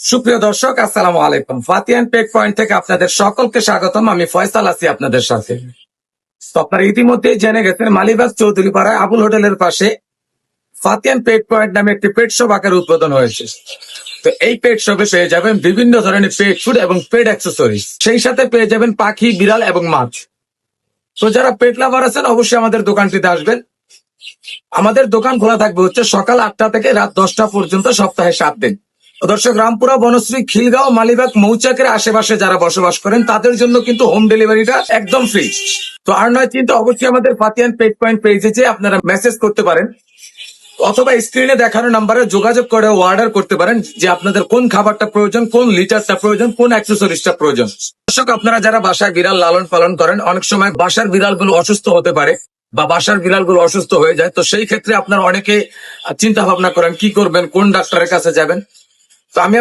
সুপ্রিয় দর্শক, আসসালামু আলাইকুম। ফাতিয়ান পেক পয়েন্ট থেকে আপনাদের সকলকে স্বাগতম। আমি ফয়সাল আছি আপনাদের সাথে। আপনারা ইতিমধ্যেই জেনে গেছেন, মালিবাগ চৌধুরী পাড়ায় আবুল হোটেলের পাশে ফাতিয়ান পেট পয়েন্ট নামে একটি পেট শপ আকারে উদ্বোধন হয়েছে। তো এই পেট শপে পেয়ে যাবেন বিভিন্ন ধরনের পেট ফুড এবং পেট অ্যাক্সেসরিজ সেই সাথে পেয়ে যাবেন পাখি, বিড়াল এবং মাছ। তো যারা পেট লাভার আছেন, অবশ্যই আমাদের দোকানটিতে আসবেন। আমাদের দোকান খোলা থাকবে হচ্ছে সকাল আটটা থেকে রাত দশটা পর্যন্ত, সপ্তাহে সাত দিন। দর্শক, রামপুরা, বনশ্রী, খিলগাঁও, মালিবাগ, মৌচাকের আশেপাশে যারা বসবাস করেন, তাদের জন্য কিন্তু হোম ডেলিভারিটা একদম ফ্রি তো আর নয় চিন্তা অবশ্যই আমাদের ফাতিয়ান পেট পয়েন্ট পেজে যে আপনারা মেসেজ করতে পারেন, অথবা স্ক্রিনে দেখানো নাম্বারে যোগাযোগ করে অর্ডার করতে পারেন, যে আপনাদের কোন খাবারটা প্রয়োজন, কোন লিটারটা প্রয়োজন, কোন অ্যাক্সেসরিজটা প্রয়োজন। দর্শক, আপনারা যারা বাসায় বিড়াল লালন পালন করেন, অনেক সময় বাসার বিড়ালগুলো অসুস্থ হতে পারে, বা বাসার বিড়ালগুলো অসুস্থ হয়ে যায়, তো সেই ক্ষেত্রে আপনারা অনেকে চিন্তা ভাবনা করেন, কি করবেন, কোন ডাক্তারের কাছে যাবেন? তো আমি